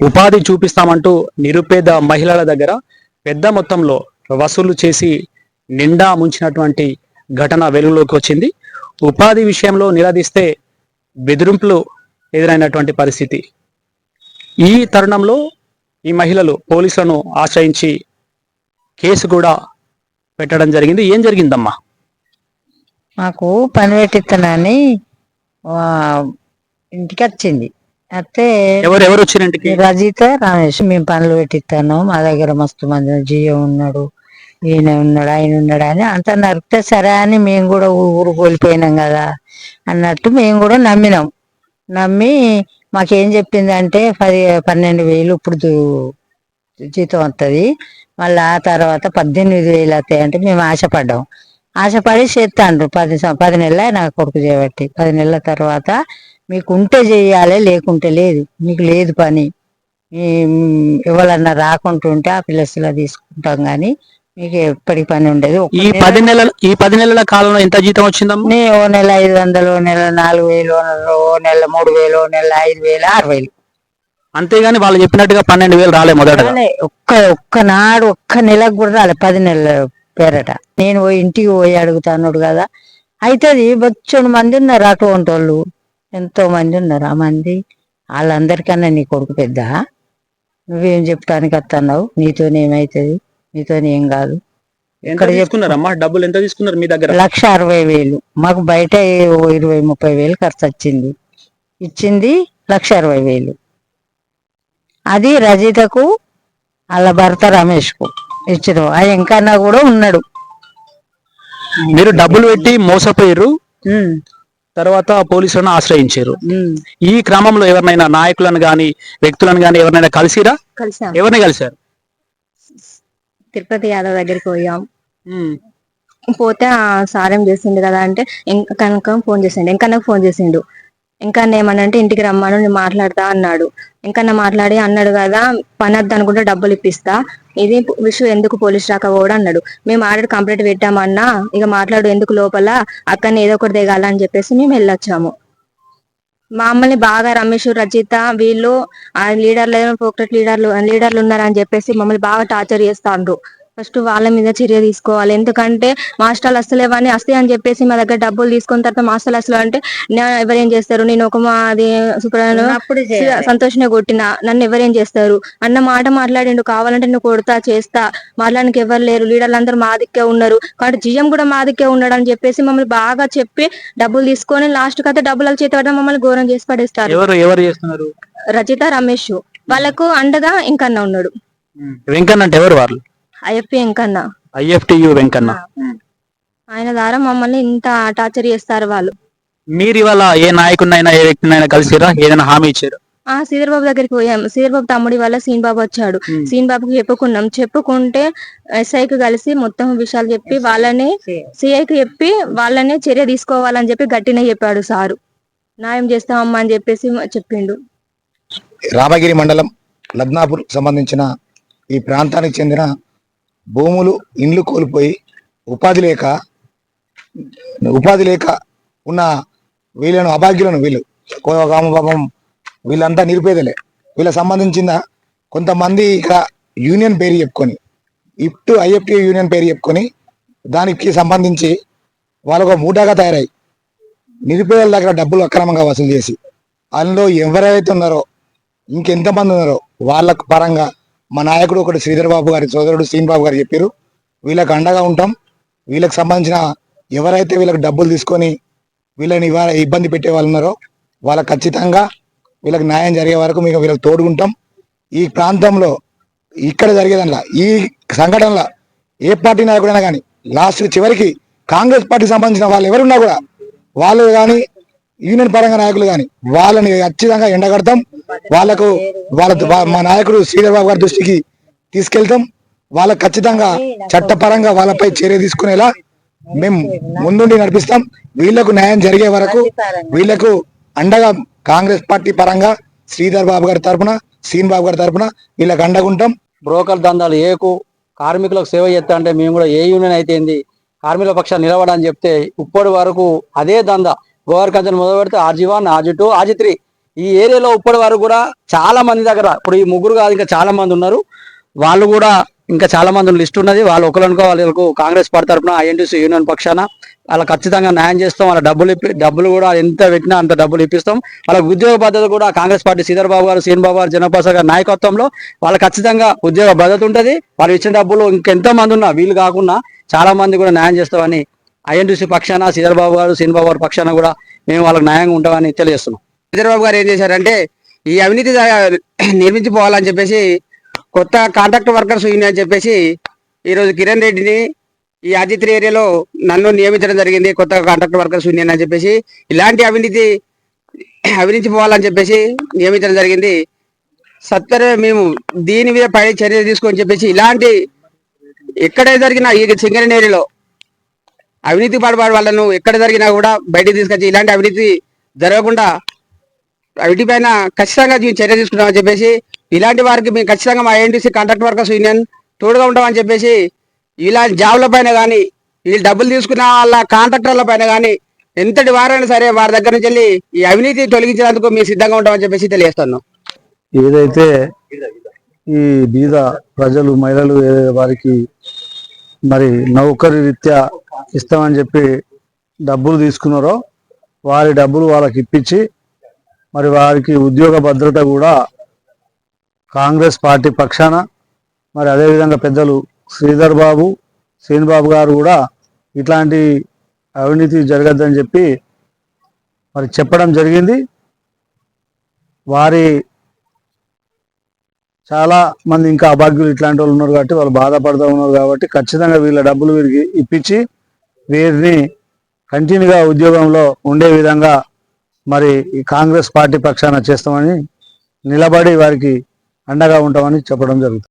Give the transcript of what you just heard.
ఉపాధి చూపిస్తామంటూ నిరుపేద మహిళల దగ్గర పెద్ద మొత్తంలో వసూలు చేసి నిండా ముంచినటువంటి ఘటన వెలుగులోకి వచ్చింది. ఉపాధి విషయంలో నిలదీస్తే బెదిరింపులు ఎదురైనటువంటి పరిస్థితి. ఈ తరుణంలో ఈ మహిళలు పోలీసులను ఆశ్రయించి కేసు కూడా పెట్టడం జరిగింది. ఏం జరిగిందమ్మా? మాకు పని పెట్టిస్తానని ఇంటికి వచ్చింది. అయితే ఎవరు ఎవరు వచ్చిన ఇంటికి? రజిత రమేష్ మేము పనులు పెట్టిస్తాను మా దగ్గర మస్తు మంది జియో ఉన్నాడు ఈయన ఉన్నాడు ఆయన ఉన్నాడు అని అంత నరికితే సరే అని మేము కూడా ఊరు కోల్పోయినాం కదా అన్నట్టు మేము కూడా నమ్మినాం. నమ్మి మాకేం చెప్పింది అంటే పది పన్నెండు వేలు ఇప్పుడు జీతం వస్తుంది మళ్ళీ ఆ తర్వాత పద్దెనిమిది వేలు వస్తాయి అంటే మేము ఆశపడ్డాం. ఆశపడి చేస్తాండ్రు పది పది నెలల నా కొడుకు చేయబట్టి పది నెలల తర్వాత మీకు ఉంటే చేయాలి లేకుంటే లేదు. మీకు లేదు పని. ఎవరన్నా రాకుంటుంటే ఆ పిల్లస్లో తీసుకుంటాం కానీ మీకు ఎప్పటికి పని ఉండదు. ఈ పది నెలల ఈ పది నెలల కాలంలో ఎంత జీతం వచ్చిందమ్మా? నే ఓ నెల ఐదు వందలు ఓ నెల నాలుగు వేలు ఓ నెల మూడు వేలు ఓ నెల ఐదు వేలు ఆరు వేలు. అంతేగాని వాళ్ళు చెప్పినట్టుగా పన్నెండు వేలు రాలే మొదటగా. రాలే. ఒక్క ఒక్క నాడు ఒక్క నెలకు కూడా రాలే. పది నెలల పేరట. నేను పోయి ఇంటికి పోయి అడుగుతాను కదా. అవుతుంది బొచ్చడు మంది ఉన్నారు అటువంటి వాళ్ళు ఎంతో మంది ఉన్నారు. ఆ మంది వాళ్ళందరికన్నా నీ కొడుకు పెద్ద? నువ్వేం చెప్పడానికి వస్తున్నావు నీతోనేమవుతుంది నీతోనే ఏం కాదు. ఇక్కడ. తీసుకున్నారమ్మా? డబ్బులు ఎంత తీసుకున్నారు మీ దగ్గర? లక్ష అరవై వేలు. మాకు బయట ఇరవై ముప్పై వేలు ఖర్చు వచ్చింది. ఇచ్చింది లక్ష అరవై వేలు. అది రజితకు వాళ్ళ భర్త రమేష్కు ఇచ్చిన. ఆ ఎంకన్నా కూడా ఉన్నాడు. మీరు డబ్బులు పెట్టి మోసపోయారు తర్వాత పోలీసులను ఆశ్రయించారు. ఈ క్రమంలో ఎవరినైనా నాయకులను గాని వ్యక్తులను గాని ఎవరినైనా కలిసిరా? కలిసాం ఎవరిని కలిశారు? తిరుపతి యాదవ్ దగ్గరికి పోయాం. పోతే ఆ సార్ చేసిండు కదా అంటే కనుక ఫోన్ చేసిండు. ఇంకన్నా ఫోన్ చేసిండు. ఇంకా ఏమనంటే ఇంటికి రమ్మను నేను మాట్లాడతా అన్నాడు. ఇంకా నా మాట్లాడి అన్నాడు కదా పని వద్దు అనుకుంటే డబ్బులు ఇప్పిస్తా. ఇది విషయం ఎందుకు పోలీస్ రాక కూడా అన్నాడు. మేము ఆర్డర్ కంప్లైంట్ పెట్టామన్నా ఇక మాట్లాడు ఎందుకు లోపల అక్కడనే ఏదో ఒకటి దిగాలని అని చెప్పేసి మేము వెళ్ళొచ్చాము. మమ్మల్ని బాగా రమేష్ రచిత వీళ్ళు ఆ లీడర్లు పోక్టెట్ లీడర్లు లీడర్లు ఉన్నారని చెప్పేసి మమ్మల్ని బాగా టార్చర్ చేస్తాండ్రు. ఫస్ట్ వాళ్ళ మీద చర్య తీసుకోవాలి. ఎందుకంటే మాస్టర్లు వస్తలేవని వస్తాయి అని చెప్పేసి మా దగ్గర డబ్బులు తీసుకున్న తర్వాత మాస్టర్లు వస్తలేవు అంటే ఎవరేం చేస్తారు? నేను ఒక మా అది. సంతోషనే కొట్టిన నన్ను ఎవరేం చేస్తారు? అన్న మాట మాట్లాడిండు కావాలంటే నువ్వు కొడతా చేస్తా. మాట్లాడడానికి ఎవరు లేరు. లీడర్లు అందరూ మా దిక్కే ఉన్నారు. కాబట్టి జిఎం కూడా మా దిక్కే ఉన్నాడు అని చెప్పేసి మమ్మల్ని బాగా చెప్పి డబ్బులు తీసుకొని లాస్ట్ కైతే డబ్బులు వాళ్ళ చేతి మమ్మల్ని ఘోరం చేసి పడేస్తారు. ఎవరు ఎవరు చేస్తున్నారు? రచిత రమేష్. వాళ్ళకు అండగా ఇంకన్నా ఉన్నాడు. వెంకన్న అంటే ఎవరు వాళ్ళు? ఐఎఫ్పి ఇంకన్నా ఐఎఫ్టియు వెంకన్న. ఆయన ద్వారా మమ్మల్ని ఇంత టార్చర్ చేస్తారు వాళ్ళు. మీరు ఇవాళ ఏ నాయకుడినైనా ఏ వ్యక్తినైనా కలిసిరా? ఏదైనా హామీ ఇచ్చారు? ఆ శ్రీధర్ బాబు దగ్గరికి పోయాం. శ్రీధర్ బాబు తమ్ముడి వల్ల సీన్ బాబు వచ్చాడు. సీన్ బాబుకి చెప్పుకున్నాం. చెప్పుకుంటే ఎస్ఐకి కలిసి మొత్తం విషయాలు చెప్పి వాళ్ళని సిఐకి చెప్పి వాళ్ళని చర్య తీసుకోవాలని చెప్పి గట్టినే చెప్పాడు సారు. న్యాయం చేస్తామమ్మా అని చెప్పేసి చెప్పిండు. రామగిరి మండలం లద్నాపూర్ సంబంధించిన ఈ ప్రాంతానికి చెందిన భూములు ఇండ్లు కోల్పోయి ఉపాధి లేక ఉపాధి లేక ఉన్న వీళ్ళను అభాగ్యులను వీళ్ళు కో- కామ పాపం వీళ్ళంతా నిరుపేదలే. వీళ్ళకి సంబంధించిన కొంతమంది ఇక్కడ యూనియన్ పేరు చెప్పుకొని ఇప్టు ఐఎఫ్టి యూనియన్ పేరు చెప్పుకొని దానికి సంబంధించి వాళ్ళకు ఒక మూటాగా తయారై నిరుపేదల దగ్గర డబ్బులు అక్రమంగా వసూలు చేసి అందులో ఎవరైతే ఉన్నారో ఇంకెంతమంది ఉన్నారో వాళ్ళకు పరంగా మా నాయకుడు ఒకటి శ్రీధర్ బాబు గారి సోదరుడు శ్రీన్ బాబు గారు చెప్పారు వీళ్ళకి అండగా ఉంటాం వీళ్ళకి సంబంధించిన ఎవరైతే వీళ్ళకి డబ్బులు తీసుకొని వీళ్ళని ఇవాళ ఇబ్బంది పెట్టే వాళ్ళు ఉన్నారో వాళ్ళకి ఖచ్చితంగా వీళ్ళకి న్యాయం జరిగే వరకు మీకు వీళ్ళకి తోడుకుంటాం. ఈ ప్రాంతంలో ఇక్కడ జరిగేదంలా ఈ సంఘటనలో ఏ పార్టీ నాయకుడైనా కానీ లాస్ట్ చివరికి కాంగ్రెస్ పార్టీకి సంబంధించిన వాళ్ళు ఎవరున్నా కూడా వాళ్ళు కానీ యూనియన్ పరంగా నాయకులు కానీ వాళ్ళని ఖచ్చితంగా ఎండగడతాం. వాళ్ళకు వాళ్ళ మా నాయకుడు శ్రీధర్ బాబు గారి దృష్టికి తీసుకెళ్తాం. వాళ్ళకు ఖచ్చితంగా చట్టపరంగా వాళ్ళపై చర్య తీసుకునేలా మేము ముందుండి నడిపిస్తాం. వీళ్ళకు న్యాయం జరిగే వరకు వీళ్ళకు అండగా కాంగ్రెస్ పార్టీ పరంగా శ్రీధర్ బాబు గారి తరపున సీన్ బాబు గారి తరఫున వీళ్ళకి అండగుంటాం బ్రోకర్ దందాలు ఏకు కార్మికులకు సేవ చేస్తా అంటే మేము కూడా ఏ యూనియన్ అయితే ఏంది కార్మికుల పక్షాన్ని నిలబడని చెప్తే ఇప్పటి వరకు అదే దందా గోవర్ కంచెలు మొదలు పెడితే RG one RG two RG three. ఈ ఏరియాలో ఇప్పటి వరకు కూడా చాలా మంది దగ్గర ఇప్పుడు ఈ ముగ్గురు కాదు ఇంకా చాలా మంది ఉన్నారు. వాళ్ళు కూడా ఇంకా చాలా మంది లిస్ట్ ఉన్నది. వాళ్ళు ఒకరనుకో వాళ్ళకు కాంగ్రెస్ పార్టీ తరఫున ఐఎన్టీసీ యూనియన్ పక్షాన వాళ్ళ ఖచ్చితంగా న్యాయం చేస్తాం. వాళ్ళ డబ్బులు ఇప్పి డబ్బులు కూడా ఎంత పెట్టినా అంత డబ్బులు ఇప్పిస్తాం. వాళ్ళ ఉద్యోగ భద్రత కూడా కాంగ్రెస్ పార్టీ శ్రీధర్ బాబు గారు సీన్ బాబు గారు జనపాస గారి నాయకత్వంలో వాళ్ళకి ఖచ్చితంగా ఉద్యోగ భద్రత ఉంటుంది. వాళ్ళు ఇచ్చిన డబ్బులు ఇంకెంతో మంది ఉన్నా వీళ్ళు కాకుండా చాలా మంది కూడా న్యాయం చేస్తామని ఐఎన్టీసీ పక్షాన శ్రీధర్ బాబు గారు సీన్ గారు పక్షాన కూడా మేము వాళ్ళకి న్యాయంగా ఉంటామని తెలియజేస్తున్నాం. చంద్రబాబు గారు ఏం చేశారంటే ఈ అవినీతి నిర్మించిపోవాలని చెప్పేసి కొత్త కాంట్రాక్ట్ వర్కర్స్ యూనియన్ అని చెప్పేసి ఈరోజు కిరణ్ రెడ్డిని ఈ ఆదిత్య ఏరియాలో నన్ను నియమించడం జరిగింది కొత్త కాంట్రాక్ట్ వర్కర్స్ యూనియన్ అని చెప్పేసి. ఇలాంటి అవినీతి అవినీతి పోవాలని చెప్పేసి నియమించడం జరిగింది. సత్వరే మేము దీని మీద పై చర్యలు తీసుకొని చెప్పేసి ఇలాంటి ఎక్కడే జరిగిన ఈ సింగరేణి ఏరియాలో అవినీతి పడబడి వాళ్ళను ఎక్కడ జరిగినా కూడా బయటికి తీసుకొచ్చి ఇలాంటి అవినీతి జరగకుండా వీటిపైన ఖచ్చితంగా మేము చర్య తీసుకుంటామని చెప్పేసి ఇలాంటి వారికి మేము ఖచ్చితంగా మా ఏఎన్టీసీ కాంట్రాక్ట్ వర్కర్స్ యూనియన్ తోడుగా ఉంటామని చెప్పేసి ఇలాంటి జాబ్ల పైన కానీ వీళ్ళు డబ్బులు తీసుకున్న వాళ్ళ కాంట్రాక్టర్ల పైన కానీ ఎంతటి వారైనా సరే వారి దగ్గర నుంచి వెళ్ళి ఈ అవినీతి తొలగించేందుకు మేము సిద్ధంగా ఉంటామని చెప్పేసి తెలియజేస్తున్నాం. ఏదైతే ఈ బీద ప్రజలు మహిళలు వారికి మరి నౌకరీ రీత్యా ఇస్తామని చెప్పి డబ్బులు తీసుకున్నారో వారి డబ్బులు వాళ్ళకి ఇప్పించి మరి వారికి ఉద్యోగ భద్రత కూడా కాంగ్రెస్ పార్టీ పక్షాన మరి అదేవిధంగా పెద్దలు శ్రీధర్ బాబు శ్రీనిబాబు గారు కూడా ఇట్లాంటి అవినీతి జరగద్దని చెప్పి మరి చెప్పడం జరిగింది. వారి చాలా మంది ఇంకా అభాగ్యులు ఇట్లాంటి వాళ్ళు ఉన్నారు కాబట్టి వాళ్ళు బాధపడుతూ ఉన్నారు కాబట్టి ఖచ్చితంగా వీళ్ళ డబ్బులు వీరికి ఇప్పించి వీరిని కంటిన్యూగా ఉద్యోగంలో ఉండే విధంగా మరి ఈ కాంగ్రెస్ పార్టీ పక్షాన చేస్తామని నిలబడి వారికి అండగా ఉంటామని చెప్పడం జరుగుతుంది.